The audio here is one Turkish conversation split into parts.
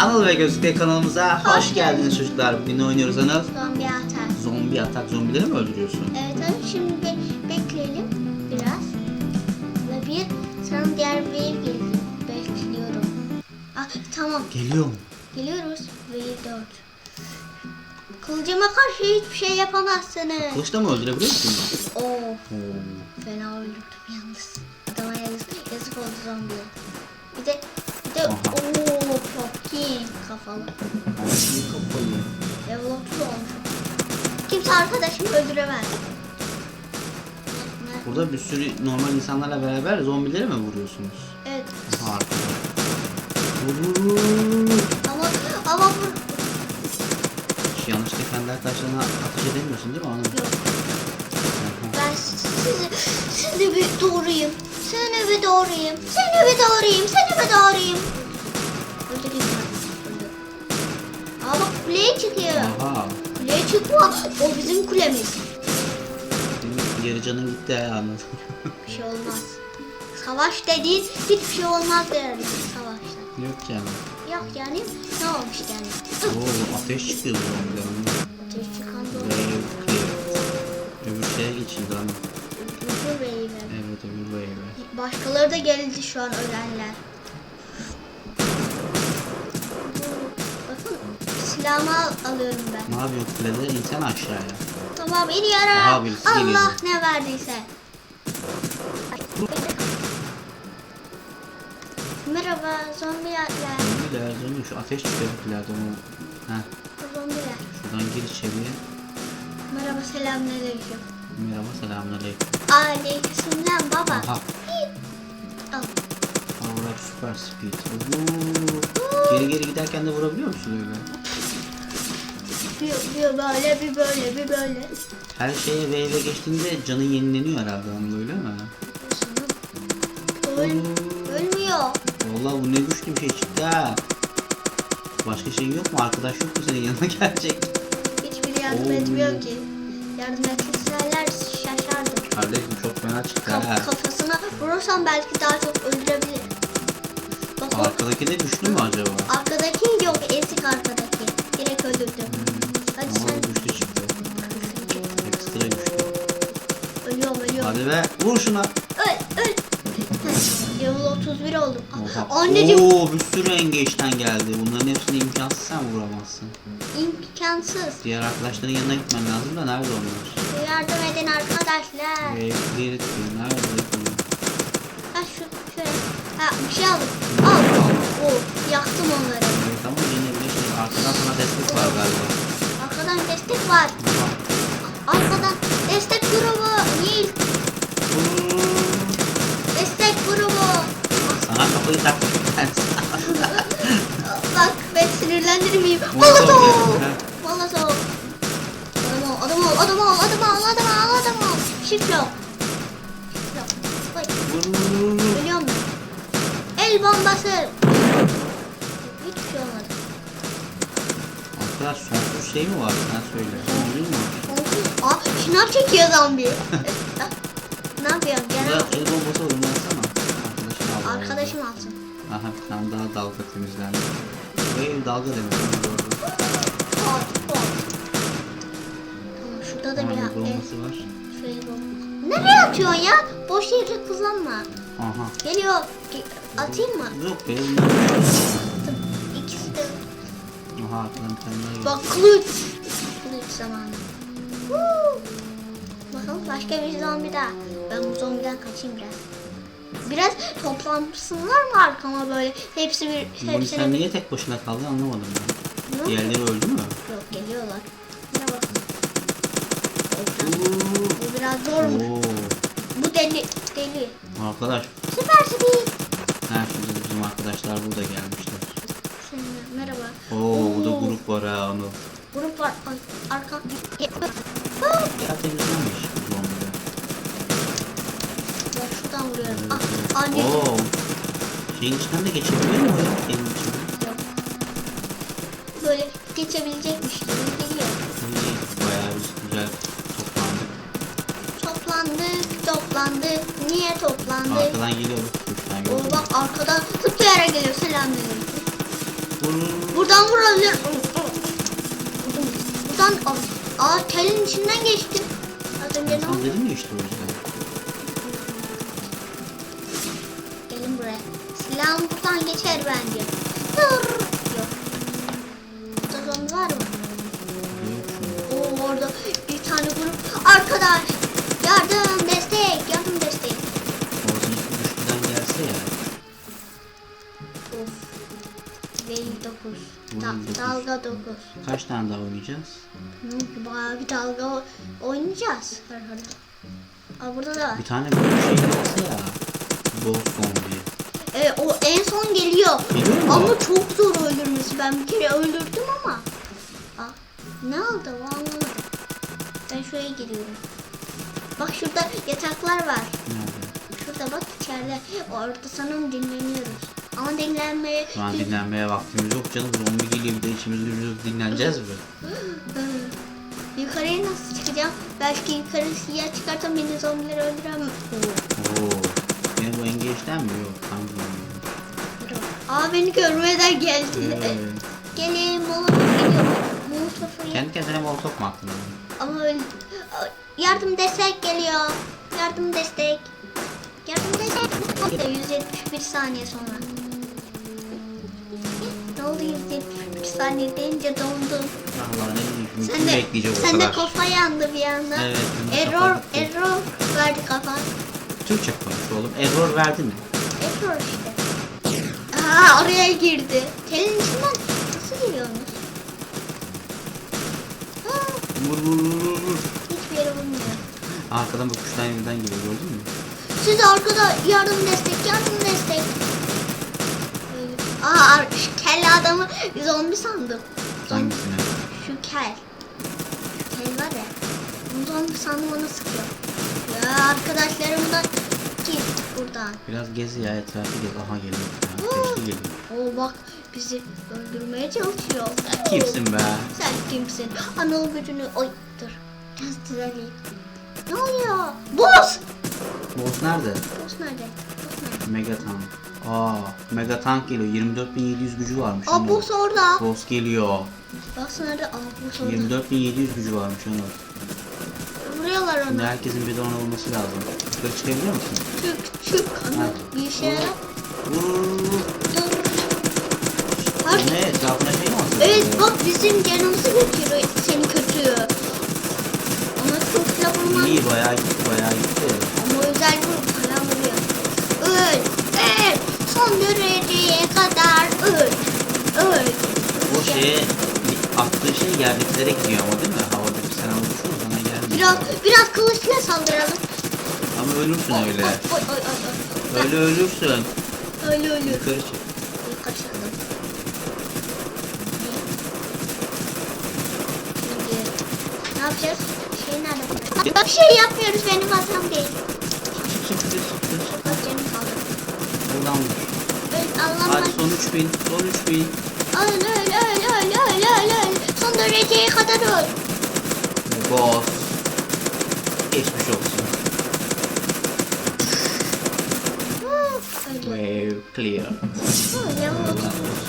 Anıl ve Gözlük'te kanalımıza hoş, Hoş geldiniz çocuklar. Bugün ne oynuyoruz Anıl? Zombi atar. Zombi atak. Zombileri mi öldürüyorsun? Evet hanım şimdi be- bekleyelim biraz. Ve bir sana diğer ev geliyor. Bekliyorum. Ah, tamam Geliyorum. geliyoruz. Ve dört. Kılıcıma karşı hiçbir şey yapamazsınız. Kılıçla mı öldürebiliyorsun? Oo, Oo. fena öldürdüm yalnız. Adama yazık, yazık oldu zombi. Bir de bir de Aha. ooo çok kafalı. Ay, kapalı. Level 30 olmuş. Kimse arkadaşımı öldüremez. Burada bir sürü normal insanlarla beraber zombileri mi vuruyorsunuz? Evet. Harika. Ama ama bu Hiç yanlışlıkla kendi arkadaşlarına ateş edemiyorsun değil mi Anıl? yok. Ben sizi sizi bir doğrayayım. Seni bir doğrayayım. Seni bir doğrayayım. Seni bir doğrayayım. Kuleye çıkıyor. Aha. Kuleye çıkma. O bizim kulemiz. Yarı canın gitti ha Anıl. Bir şey olmaz. Savaş dediğin hiçbir şey olmaz derdi savaşta. Yok canım. Yok yani ne olmuş yani? Oo ateş çıkıyor bu zombilerin. Ateş çıkan da Ve öbür şeye geçildi. Huzur Bey'i ver. Evet öbür eve. Başkaları da geldi şu an ölenler. Silahımı al- alıyorum ben. Ne yapıyor kulede? İnsan aşağıya. Tamam Aha, iniyorum. birisi Allah geliyor. ne verdiyse. Merhaba zombiler. Zombiler zombi şu ateş çıkıyor kulelerden o. Heh Zombiler. şuradan gir içeriye. Merhaba selamünaleyküm. Merhaba selamünaleyküm. Aleykümselam baba. Aha. Al. Up super speed. Oo. Geri geri giderken de vurabiliyor musun öyle? Bir, bir böyle bir böyle bir böyle. Her şeye V ile geçtiğinde canın yenileniyor herhalde onun öyle mi? Öl, ölmüyor. Vallahi bu ne güçlü bir şey çıktı ha. Başka şey yok mu? Arkadaş yok mu senin yanına gelecek? Hiçbiri yardım Oo. etmiyor ki. Yardım etseler şaşardım. Kardeşim çok fena çıktı Kaf- ha. kafasına vurursam belki daha çok öldürebilir. Bak Arkadaki de güçlü mü acaba? arkadaki yok ezik arkadaki. Direkt öldürdüm. Hadi Ama sen güçlü çıktı. Ekstra güçlü. ölüyorum ölüyorum. Hadi be vur şuna. Öl öl. Level 31 oldum. Oha. Anneciğim Oo bir sürü engeçten geldi. Bunların hepsini imkansız sen vuramazsın. imkansız. Diğer arkadaşların yanına gitmen lazım da nerede onlar? Yardım edin arkadaşlar. Diyor. Nerede. Ha bir şey aldım. Al. Oo yaktım onları. Evet ama yine bir şey. Arkadan sana destek var galiba. Arkadan destek var. Arkadan destek grubu. Nil. Destek grubu. Sana kafayı taktım. Bak ben sinirlendirmeyeyim. Molotov Molotov. Adam ol, adam ol, adam ol, adam ol, adam ol, adam ol. Shift lock. Shift lock. Vay, El bombası. Hiçbir şey olmadı. Arkadaş sonsuz şey mi var? Sen söyle. Sonsuz mu? Sonsuz. Aa, şınav çekiyor zombi. ne yapıyorsun? Gel Burada al. el bombası olur? Arkadaşım aldı. Arkadaşım alsın. Aha bir tane daha dalga temizlendi. Bu ev dalga demek. Tamam şurada da bir Orada e, bombası var. şey bomba. Nereye atıyorsun ya? Boş yere kullanma. Aha. Geliyor. Ge- Atayım mı? Yok be. İkisi de. Aha daha geliyor. Bak kılıç. Kılıç zamanı. Woo! Bakalım başka bir zombi daha. Ben bu zombiden kaçayım biraz. Biraz toplansınlar mı arkama böyle? Hepsi bir, Bunu hepsine sen bir... niye tek başına kaldın anlamadım ben. Ne? Diğerleri öldü mü? Yok geliyorlar. Ne bak. Oo. Bu biraz zormuş. Oo. Deli. Deli. Arkadaş. Süper speed. Ha şimdi bizim arkadaşlar burada gelmişler. Şimdi merhaba. Oo bu da grup var ha Anıl. Grup var. Ay, arka. Ya temizlenmiş bu zombiler. Ben şuradan vuruyorum. Evet. Ah, anne. Oo. Şeyin içinden de geçebiliyor mu? Senin içinden. Böyle geçebilecekmiş gibi geliyor. İyi, Bayağı biz güzel toplandık. Toplandık, toplandık. Niye toplandık? Arkadan geliyor Oo gördüm. bak arkadan zıplayarak geliyor. Selamünaleyküm. Vur. Buradan vurabilir. Buradan aa, aa telin içinden geçtim. Az önce ne oldu? dedim ya işte o yüzden. Gelin buraya. Silahım buradan geçer bence. Dur. Yok. Burada zombi var mı? Oo orada bir tane grup. Arkadaş. 9. Vay, dokuz. dalga 9. Kaç tane daha oynayacağız? Hı, Bayağı bir dalga oynayacağız. Herhalde. Aa burada da var. Bir tane böyle bir şey gelse ya. Boss zombi. Evet o en son geliyor. Geliyor mu? Ama çok zor öldürmesi. Ben bir kere öldürdüm ama. Aa, ne oldu o anlamadım. Ben şuraya gidiyorum. Bak şurada yataklar var. Nerede? Şurada bak içeride. Orada sanırım dinleniyoruz. Ama dinlenmeye... Şu an dinlenmeye vaktimiz yok canım. Zombi geliyor bir de içimiz gücümüz dinleneceğiz mi? Yukarıya nasıl çıkacağım? Belki yukarıya çıkarsam beni zombiler öldüremez. Oo. Yine bu engeçten mi? Yok. Tam. Aa beni görmeden geldi. Ee, Gelin molotof geliyor. Molotofu ye- kendi kendine molotof mu attın? Ama öyle... Yardım destek geliyor. Yardım destek. Yardım destek. 171 saniye sonra. Oldu 171 saniye deyince dondum. Allah ne bileyim. Sen de, bekleyecek o sen de kadar? kafa yandı bir anda. Evet, benim de Error, kafa gitti. error verdi kafa. Türkçe konuş oğlum. Error verdi mi? Error işte. Aa oraya girdi. Telin içinden nasıl geliyorsunuz? Aa, Vur vur vur vur vur. hiçbir yere vurmuyor. Arkadan bu kuştan yeniden geliyor gördün mü? Siz arkada yardım destek, yardım destek. Aa, ar- adamı zombi sandım. Zombi, Hangisine? şu kel. Şu kel var ya. Onu zombi sandım onu sıkıyor. Ya arkadaşlarım da git buradan. Biraz gezi ya etrafı gez. Aha geliyor. Ya, Aa. Kaçtı geliyor. Oo bak bizi öldürmeye çalışıyor. Sen kimsin be? Sen kimsin? Anıl gücünü... Oy dur. Biraz düzeleyim. Ne oluyor? Boss! Boss nerede? Boss nerede? Boss nerede? Megatank. Aa, Megatank geliyor. 24.700 gücü varmış. Onun. boss orada. Boss geliyor. Boss nerede? Aa boss orada. 24.700 gücü varmış onun. Vuruyorlar Şimdi onu. herkesin bir de ona vurması lazım. Yukarı çıkabiliyor musun? Çık çık. Bir işe yarar. Vur Bak. Ne? Etrafına şey mi atıyor? Evet bak bizim canımızı götürüyor seni kötü. Ama çok silah vurmaz. İyi bayağı gitti bayağı gitti. Ama özel vurup falan vuruyor. Öl, öl. Son dereceye kadar öl. Öl. O şeye attığı şey yerdekilere gidiyor ama değil mi? Havadaki sen alıyorsun sana gelmiyor. Biraz, biraz kılıçla saldıralım. Ama ölürsün öyle. Oy oy oy oy. Öyle ölürsün. Öyle öyle. Yukarı çık. Yukarı ne yapacağız? Şey nerede? Bir şey yapmıyoruz benim hatam değil. Çık çık çık çık. Bak canım kaldı. Buradan vur. Allah'ım. Hadi son 3000. Son 3000. Öl öl öl öl öl öl öl. Dereceye kadar öl. Boss. Geçmiş olsun. Wave clear. Öyle oldu.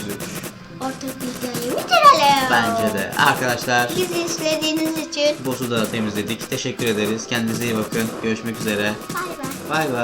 33. Artık videoyu bitirelim. Bence de. Arkadaşlar Bizi izlediğiniz için boss'u da temizledik. Teşekkür ederiz. Kendinize iyi bakın. Görüşmek üzere. bay bay. Bay bay.